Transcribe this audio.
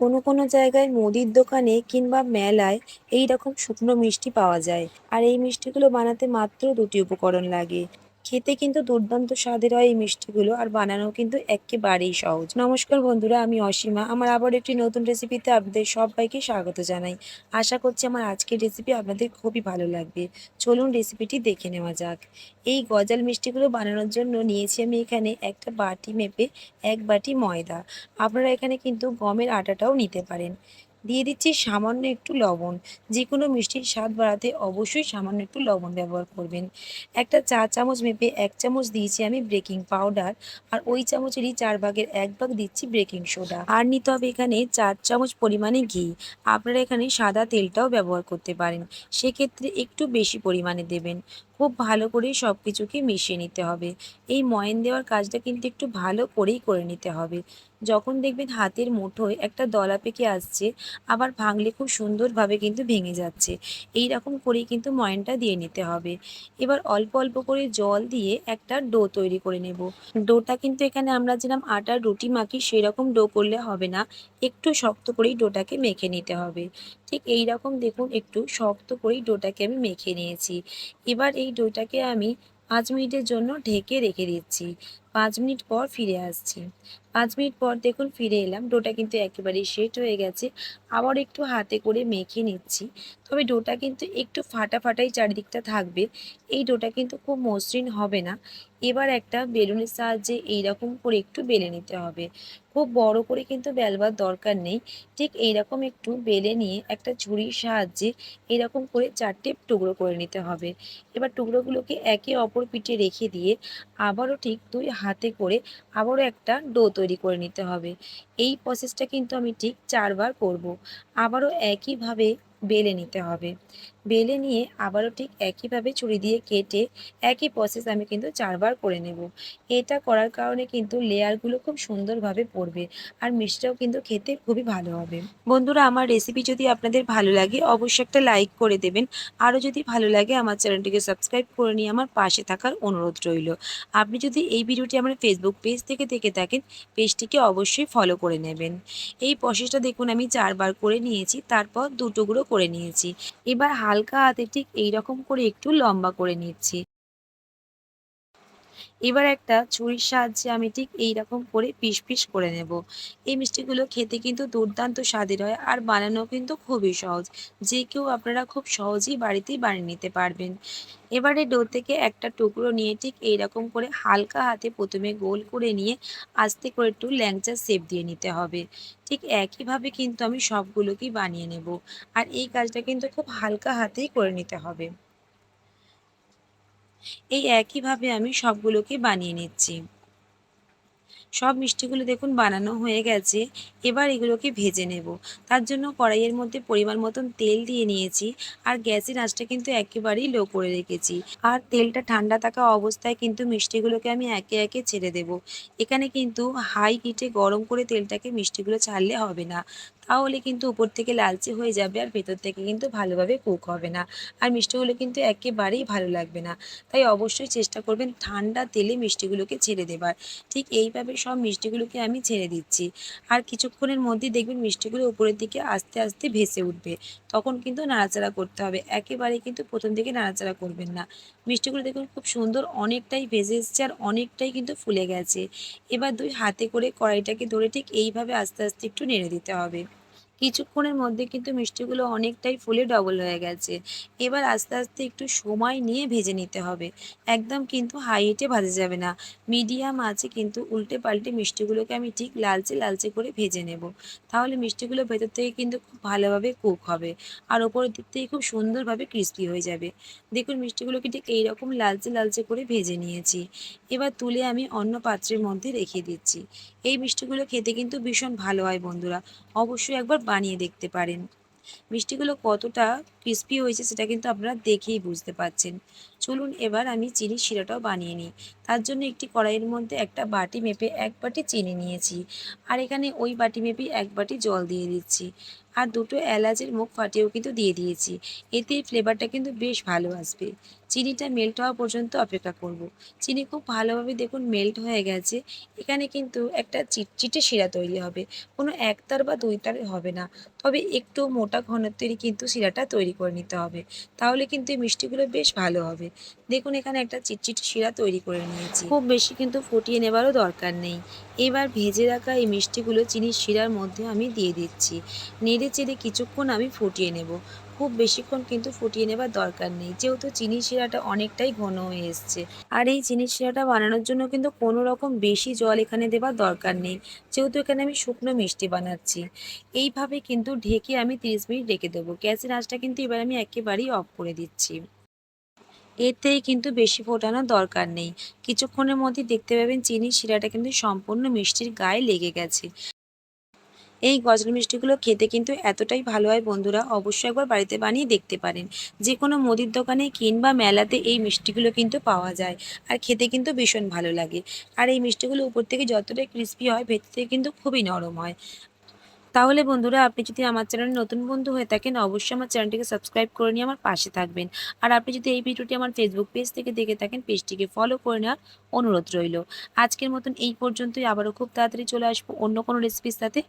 কোনো কোনো জায়গায় মুদির দোকানে কিংবা মেলায় এই রকম শুকনো মিষ্টি পাওয়া যায়। আর এই মিষ্টিগুলো বানাতে মাত্র দুটি উপকরণ লাগে। খেতে কিন্তু দুর্দান্ত স্বাদের হয় এই মিষ্টিগুলো, আর বানানো কিন্তু একেবারেই সহজ। নমস্কার বন্ধুরা, আমি অসীমা। আমার আবার একটি নতুন রেসিপিতে আপনাদের সবাইকে স্বাগত জানাই। আশা করছি আমার আজকের রেসিপি আপনাদের খুবই ভালো লাগবে। চলুন রেসিপিটি দেখে নেওয়া যাক। এই গজাল মিষ্টিগুলো বানানোর জন্য নিয়েছি আমি এখানে একটা বাটি মেপে এক বাটি ময়দা। আপনারা এখানে কিন্তু গমের আটাটাও নিতে পারেন। দিয়ে দিচ্ছি সামান্য একটু লবণ। যে কোনো মিষ্টির স্বাদ বাড়াতে অবশ্যই সামান্য একটু লবণ ব্যবহার করবেন। একটা চা চামচ মেপে এক চামচ দিয়েছি আমি বেকিং পাউডার আর ওই চামচেরই চার ভাগের এক ভাগ দিচ্ছি বেকিং সোডা আর নিতে হবে এখানে চার চামচ পরিমাণে ঘি। আপনারা এখানে সাদা তেলটাও ব্যবহার করতে পারেন। সেক্ষেত্রে একটু বেশি পরিমাণে দেবেন। খুব ভালো করেই সব কিছুকে মিশিয়ে নিতে হবে। এই ময়ন দেওয়ার কাজটা কিন্তু একটু ভালো করেই করে নিতে হবে। যখন দেখবেন হাতের মুঠোয় একটা দলা পেকে আসছে, আবার ভাঙলে খুব সুন্দরভাবে কিন্তু ভেঙে যাচ্ছে। এই রকম করেই কিন্তু ময়নটা দিয়ে নিতে হবে। এবার অল্প অল্প করে জল দিয়ে একটা ডো তৈরি করে নেব। ডোটা কিন্তু এখানে আমরা যেরকম আটার রুটি মাখি সেরকম ডো করলে হবে না। একটু শক্ত করেই ডোটাকে মেখে নিতে হবে। ঠিক এই রকম দেখুন, একটু শক্ত করেই ডোটাকে আমি মেখে নিয়েছি। এবার এই ডোটাকে আমি পাঁচ মিনিটের জন্য ঢেকে রেখে দিচ্ছি। পাঁচ মিনিট পর ফিরে আসছি। পাঁচ মিনিট পর দেখুন ফিরে এলাম। ডোটা কিন্তু একেবারেই সেট হয়ে গেছে। আবার একটু হাতে করে মেখে নিচ্ছি। তবে ডোটা কিন্তু একটু ফাটা ফাটাই চারিদিকটা থাকবে। এই ডোটা কিন্তু খুব মসৃণ হবে না। এবার একটা বেলুনের সাহায্যে এইরকম করে একটু বেলে নিতে হবে। খুব বড় করে কিন্তু বেলবার দরকার নেই। ঠিক এইরকম একটু বেলে নিয়ে একটা ঝুড়ির সাহায্যে এরকম করে চারটে টুকরো করে নিতে হবে। এবার টুকরোগুলোকে একে অপর পিঠে রেখে দিয়ে আবারও ঠিক দুই হাতে করে আবারও একটা ডো তৈরি করে নিতে হবে। এই প্রসেসটা কিন্তু আমি ঠিক চারবার করব। আবারও একইভাবে বেলে নিতে হবে। বেলে নিয়ে আবারও ঠিক একইভাবে ছুরি দিয়ে কেটে একই প্রসেস আমি কিন্তু চারবার করে নেব। এটা করার কারণে কিন্তু লেয়ারগুলো খুব সুন্দরভাবে পড়বে আর মিষ্টিটাও কিন্তু খেতে খুবই ভালো হবে। বন্ধুরা, আমার রেসিপি যদি আপনাদের ভালো লাগে, অবশ্যই একটা লাইক করে দেবেন। আরও যদি ভালো লাগে, আমার চ্যানেলটিকে সাবস্ক্রাইব করে নিয়ে আমার পাশে থাকার অনুরোধ রইল। আপনি যদি এই ভিডিওটি আমার ফেসবুক পেজ থেকে দেখে থাকেন পেজটিকে অবশ্যই ফলো করে নেবেন। এই প্রসেসটা দেখুন, আমি চারবার করে নিয়েছি। তারপর দুটুকরো করে নিয়েছি। এবার হালকা হাতে ঠিক এইরকম করে একটু লম্বা করে নিচ্ছি। এবার একটা ছুরির সাহায্যে আমি ঠিক এইরকম করে পিস পিস করে নেব। এই মিষ্টিগুলো খেতে কিন্তু দুর্দান্ত স্বাদের হয় আর বানানো কিন্তু খুবই সহজ। যে কেউ আপনারা খুব সহজেই বাড়িতেই বানিয়ে নিতে পারবেন। এবারে ডো থেকে একটা টুকরো নিয়ে ঠিক এইরকম করে হালকা হাতে প্রথমে গোল করে নিয়ে আস্তে করে একটু ল্যাংচা শেপ দিয়ে নিতে হবে। ঠিক একইভাবে কিন্তু আমি সবগুলোকেই বানিয়ে নেব। আর এই কাজটা কিন্তু খুব হালকা হাতেই করে নিতে হবে। এই একইভাবে আমি সবগুলোকে বানিয়ে নিচ্ছি। সব মিষ্টিগুলো দেখুন বানানো হয়ে গেছে। এবার এগুলোকে ভেজে নেব। তার জন্য কড়াইয়ের মধ্যে পরিমাণ মতন তেল দিয়ে নিয়েছি আর গ্যাসের আঁচটা কিন্তু একেবারেই লো করে রেখেছি। আর তেলটা ঠান্ডা থাকা অবস্থায় কিন্তু মিষ্টিগুলোকে আমি একে একে ছেড়ে দেব। এখানে কিন্তু হাই হিটে গরম করে তেলটাকে মিষ্টিগুলো ছাড়লে হবে না। তাহলে কিন্তু উপর থেকে লালচে হয়ে যাবে আর ভেতর থেকে কিন্তু ভালোভাবে কুক হবে না। আর মিষ্টিগুলো কিন্তু একেবারেই ভালো লাগবে না। তাই অবশ্যই চেষ্টা করবেন ঠান্ডা তেলে মিষ্টিগুলোকে ছেড়ে দেবার। ঠিক এইভাবে সব মিষ্টিগুলোকে আমি ছেড়ে দিচ্ছি। আর কিছুক্ষণের মধ্যেই দেখবেন মিষ্টিগুলো উপরের দিকে আস্তে আস্তে ভেসে উঠবে। তখন কিন্তু নাড়াচাড়া করতে হবে। একেবারে কিন্তু প্রথম দিকে নাড়াচাড়া করবেন না। মিষ্টিগুলো দেখুন খুব সুন্দর অনেকটাই ভেজে এসছে আর অনেকটাই কিন্তু ফুলে গেছে। এবার দুই হাতে করে কড়াইটাকে ধরে ঠিক এইভাবে আস্তে আস্তে একটু নেড়ে দিতে হবে। কিছুক্ষণের মধ্যে কিন্তু মিষ্টিগুলো অনেকটাই ফুলে ডবল হয়ে গেছে। এবার আস্তে আস্তে একটু সময় নিয়ে ভেজে নিতে হবে। একদম কিন্তু হাই হিটে ভাজা যাবে না। মিডিয়াম আছে কিন্তু উল্টে পাল্টে মিষ্টিগুলোকে আমি ঠিক লালচে লালচে করে ভেজে নেব। তাহলে মিষ্টিগুলো ভেতর থেকে কিন্তু খুব ভালোভাবে কুক হবে। আর ওপরের দিক থেকে খুব সুন্দরভাবে ক্রিস্পি হয়ে যাবে। দেখুন মিষ্টিগুলোকে ঠিক এইরকম লালচে লালচে করে ভেজে নিয়েছি। এবার তুলে আমি অন্য পাত্রের মধ্যে রেখে দিচ্ছি। এই মিষ্টিগুলো খেতে কিন্তু ভীষণ ভালো হয় বন্ধুরা। অবশ্যই একবার বানিয়ে দেখতে পারেন। মিষ্টিগুলো কতটা ক্রিস্পি হয়েছে সেটা কিন্তু আপনারা দেখেই বুঝতে পারছেন। চলুন এবার আমি চিনি শিরাটাও বানিয়ে নিই। তার জন্য একটি কড়াইয়ের মধ্যে একটা বাটি মেপে এক বাটি চিনি নিয়েছি। আর এখানে ওই বাটি মেপে এক বাটি জল দিয়ে দিচ্ছি। আর দুটো এলাচের মুখ ফাটিয়েও কিন্তু দিয়ে দিয়েছি। এতে ফ্লেভারটা কিন্তু বেশ ভালো আসবে। চিনিটা মেল্ট হওয়া পর্যন্ত অপেক্ষা করব। চিনি খুব ভালোভাবে দেখুন মেল্ট হয়ে গেছে। এখানে কিন্তু একটা চিটচিটে শিরা তৈরি হবে। কোনো একতার বা দুই তারের হবে না। তবে একটু মোটা ঘনত্বেরই কিন্তু শিরাটা তৈরি করে নিতে হবে। তাহলে কিন্তু এই মিষ্টিগুলো বেশ ভালো হবে। দেখুন এখানে একটা চিটচিটে শিরা তৈরি করে নিয়েছি। খুব বেশি কিন্তু ফুটিয়ে নেবারও দরকার নেই। এবার ভেজে রাখা এই মিষ্টিগুলো চিনির শিরার মধ্যে আমি দিয়ে দিচ্ছি। নেড়ে চেড়ে কিছুক্ষণ আমি ফুটিয়ে নেব। খুব বেশিক্ষণ কিন্তু ফুটিয়ে নেবার দরকার নেই। যেহেতু চিনির শিরাটা অনেকটাই ঘন হয়ে এসছে। আর এই চিনির শিরাটা বানানোর জন্য কিন্তু কোনো রকম বেশি জল এখানে দেবার দরকার নেই। যেহেতু এখানে আমি শুকনো মিষ্টি বানাচ্ছি। এইভাবে কিন্তু ঢেকে আমি তিরিশ মিনিট রেখে দেবো। গ্যাসের আঁচটা কিন্তু এবার আমি একেবারেই অফ করে দিচ্ছি। এতেই কিন্তু বেশি ফোটানোর দরকার নেই। কিছুক্ষণের মধ্যে দেখতে পাবেন চিনির শিরাটা কিন্তু সম্পূর্ণ মিষ্টির গায়ে লেগে গেছে। এই গজল মিষ্টিগুলো খেতে কিন্তু এতটাই ভালো হয় বন্ধুরা, অবশ্যই একবার বাড়িতে বানিয়ে দেখতে পারেন। যে কোনো মুদির দোকানে কিংবা মেলাতে এই মিষ্টিগুলো কিন্তু পাওয়া যায় আর খেতে কিন্তু ভীষণ ভালো লাগে। আর এই মিষ্টিগুলো উপর থেকে যতটাই ক্রিস্পি হয়, ভেতর থেকে কিন্তু খুবই নরম হয়। তাহলে বন্ধুরা, আপনি যদি আমার চ্যানেলে নতুন বন্ধু হয়ে থাকেন, অবশ্যই আমার চ্যানেলটিকে সাবস্ক্রাইব করে নিয়ে আমার পাশে থাকবেন। আর আপনি যদি এই ভিডিওটি আমার ফেসবুক পেজ থেকে দেখে থাকেন পেজটিকে ফলো করে নেওয়ার অনুরোধ রইল। আজকের মতন এই পর্যন্তই। আবারও খুব তাড়াতাড়ি চলে আসব অন্য কোনো রেসিপির সাথে।